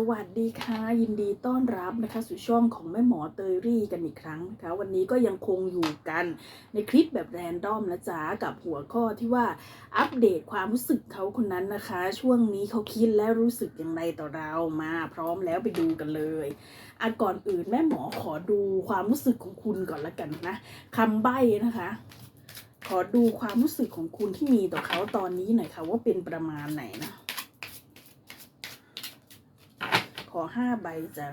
สวัสดีค่ะ ยินดีต้อนรับนะคะสู่ช่องของแม่หมอเตยรี่กันอีกครั้งนะคะวันนี้ก็ยังคงอยู่กันในคลิปแบบแรนดอมนะจ๊ะกับหัวข้อที่ว่าอัปเดตความรู้สึกเขาคนนั้นนะคะ ช่วงนี้เขาคิดและรู้สึกอย่างไรต่อเรามาพร้อมแล้วไปดูกันเลยอะก่อนอื่นแม่หมอขอดูความรู้สึกของคุณก่อนละกันนะคำใบ้นะคะ ขอดูความรู้สึกของคุณที่มีต่อเขาตอนนี้หน่อยค่ะว่าเป็นประมาณไหนนะ ขอห้าใบจ้า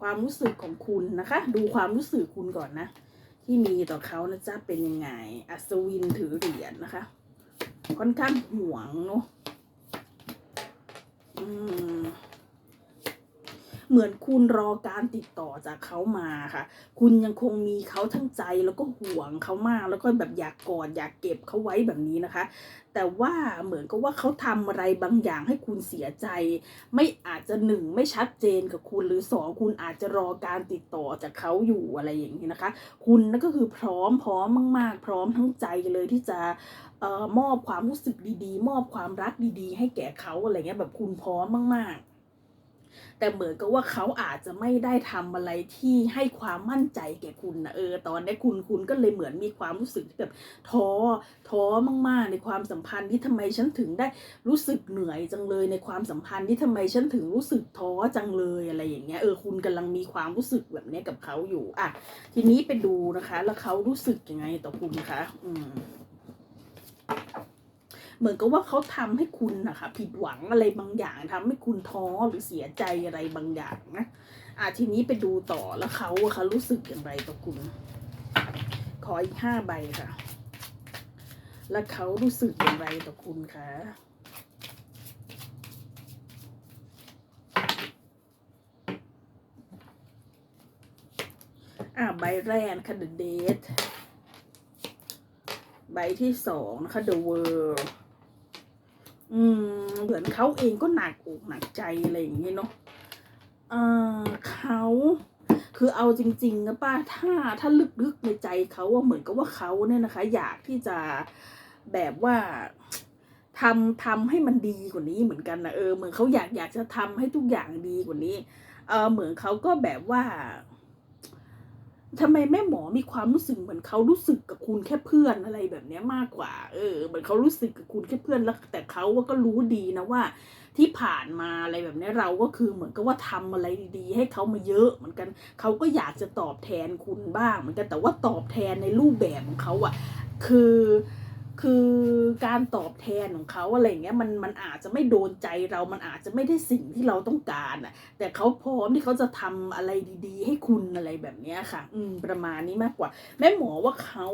ความรู้สึกของคุณนะคะ ดูความรู้สึกคุณก่อนนะ ที่มีต่อเขานะจ๊ะเป็นยังไง อัศวินถือเหรียญนะคะ ค่อนข้างห่วงเนาะอืม เหมือนคุณรอการติดต่อจากเขามาค่ะ คุณยังคงมีเขาทั้งใจแล้วก็ห่วงเขามากแล้วก็แบบอยากกอดอยากเก็บเขาไว้แบบนี้นะคะ แต่ว่าเหมือนกับว่าเขาทำอะไรบางอย่างให้คุณเสียใจ ไม่อาจจะหนึ่งไม่ชัดเจนกับคุณหรือสองคุณอาจจะรอการติดต่อจากเขาอยู่อะไรอย่างนี้นะคะ คุณนั่นก็คือพร้อมพร้อมมาก ๆ พร้อมทั้งใจเลยที่จะออมอบความรู้สึกดีๆ มอบความรักดีๆ ให้แก่เขาอะไรเงี้ยแบบคุณพร้อมมาก ๆ แต่เหมือนกับว่าเขาอาจจะไม่ได้ทำอะไรที่ให้ความมั่นใจแก่คุณนะเออ ตอนนี้คุณคุณก็เลยเหมือนมีความรู้สึกที่แบบท้อท้อมากๆ ในความสัมพันธ์ที่ทำไมฉันถึงได้รู้สึกเหนื่อยจังเลยในความสัมพันธ์ที่ทำไมฉันถึงรู้สึกท้อจังเลยอะไรอย่างเงี้ยเออคุณกำลังมีความรู้สึกแบบนี้กับเขาอยู่อะทีนี้ไปดูนะคะ แล้วเขารู้สึกยังไงต่อคุณคะอืม เหมือนกับว่าเขาทำให้คุณนะคะผิดหวังอะไรบางอย่างทำให้คุณท้อหรือเสียใจอะไรบางอย่างนะอะทีนี้ไปดูต่อแล้วเขาอะเขารู้สึกอย่างไรต่อคุณ ขออีกห้าใบค่ะ แล้วเขารู้สึกอย่างไรต่อคุณคะอะใบแรกนะคะ The Date ใบที่สองนะคะ The World อืมเหมือนเขาเองก็หนักอกหนักใจอะไรอย่างเงี้ยเนาะเออเขาคือเอาจริงๆนะป้าถ้าถ้าลึกๆในใจเขาว่าเหมือนกับว่าเขาเนี่ยนะคะ อยากที่จะแบบว่าทำทำให้มันดีกว่านี้เหมือนกันนะเออเหมือนเขาอยากอยากจะทำให้ทุกอย่างดีกว่านี้ เออเหมือนเขาก็แบบว่า ทำไมแม่หมอมีความรู้สึกเหมือนเขารู้สึกกับคุณแค่เพื่อนอะไรแบบนี้มากกว่า เออ เหมือนเขารู้สึกกับคุณแค่เพื่อนแล้ว แต่เขาก็รู้ดีนะว่า ที่ผ่านมาอะไรแบบนี้เราก็คือเหมือนกับว่าทำอะไรดีๆ ให้เขามาเยอะเหมือนกันเขาก็อยากจะตอบแทนคุณบ้างเหมือนกันแต่ว่าตอบแทนในรูปแบบของเขาอะคือ คือการตอบแทนของเขาอะไรเงี้ยมันมันอาจจะไม่โดนใจเรามันอาจจะไม่ได้สิ่งที่เราต้องการอะ แต่เขาพร้อมที่เขาจะทำอะไรดีๆ ให้คุณอะไรแบบเนี้ยค่ะ อืมประมาณนี้มากกว่า แม่หมอว่าเขา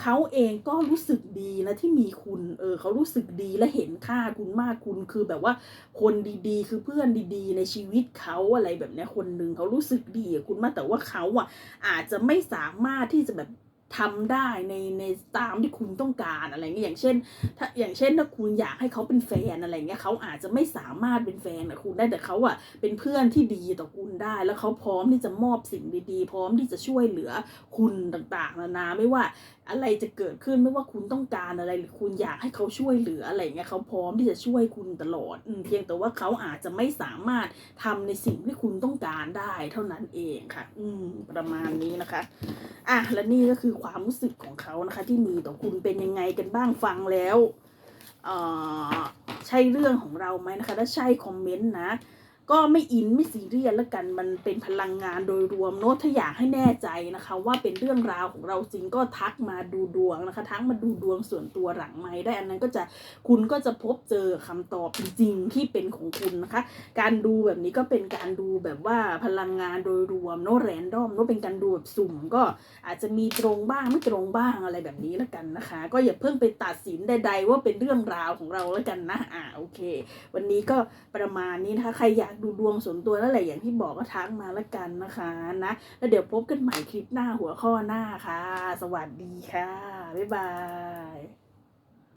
เขาเองก็รู้สึกดีนะที่มีคุณ เออเขารู้สึกดีและเห็นค่าคุณมากคุณคือแบบว่าคนดีๆ คือเพื่อนดีๆ ในชีวิตเขาอะไรแบบเนี้ยคนหนึ่งเขารู้สึกดีกับคุณมากแต่ว่าเขาอะอาจจะไม่สามารถที่จะแบบ ทำได้ในในตามที่คุณต้องการอะไรเงี้ยอย่างเช่น ถ้าอย่างเช่นถ้าคุณอยากให้เขาเป็นแฟนอะไรเงี้ยเขาอาจจะไม่สามารถเป็นแฟนกับคุณได้แต่เขาอะเป็นเพื่อนที่ดีต่อคุณได้ แล้วเขาพร้อมที่จะมอบสิ่งดีๆ พร้อมที่จะช่วยเหลือคุณต่างๆนานาไม่ว่า อะไรจะเกิดขึ้นไม่ว่าคุณต้องการอะไรหรือคุณอยากให้เขาช่วยเหลืออะไรเงี้ยเขาพร้อมที่จะช่วยคุณตลอดเพียงแต่ว่าเขาอาจจะไม่สามารถทำในสิ่งที่คุณต้องการได้เท่านั้นเองค่ะ อืมประมาณนี้นะคะ อะและนี่ก็คือความรู้สึกของเขานะคะ ที่มีต่อคุณเป็นยังไงกันบ้างฟังแล้วเอ่อใช่เรื่องของเราไหมนะคะ ถ้าใช่คอมเมนต์นะ ก็ไม่อินไม่ซีเรียสแล้วกันมันเป็นพลังงานโดยรวมโน้ตถ้าอยากให้แน่ใจนะคะ ว่าเป็นเรื่องราวของเราจริงก็ทักมาดูดวงนะคะ ทักมาดูดวงส่วนตัวหลังไม้ได้อันนั้นก็จะคุณก็จะพบเจอคำตอบจริงๆที่เป็นของคุณนะคะ การดูแบบนี้ก็เป็นการดูแบบว่าพลังงานโดยรวมโน้ตแรนดอมโน้ตเป็นการดูแบบสุ่ม ก็อาจจะมีตรงบ้างไม่ตรงบ้างอะไรแบบนี้แล้วกันนะคะ ก็อย่าเพิ่งไปตัดสินใด ๆ ว่าเป็นเรื่องราวของเราแล้วกันนะอ่าโอเค วันนี้ก็ประมาณนี้นะคะใครอยากดูดวงส่วนตัวแล้วแหละอย่างที่บอกก็ทักมาละกันนะคะนะแล้วเดี๋ยวพบกันใหม่คลิปหน้าหัวข้อหน้าค่ะ สวัสดีค่ะ บ๊ายบาย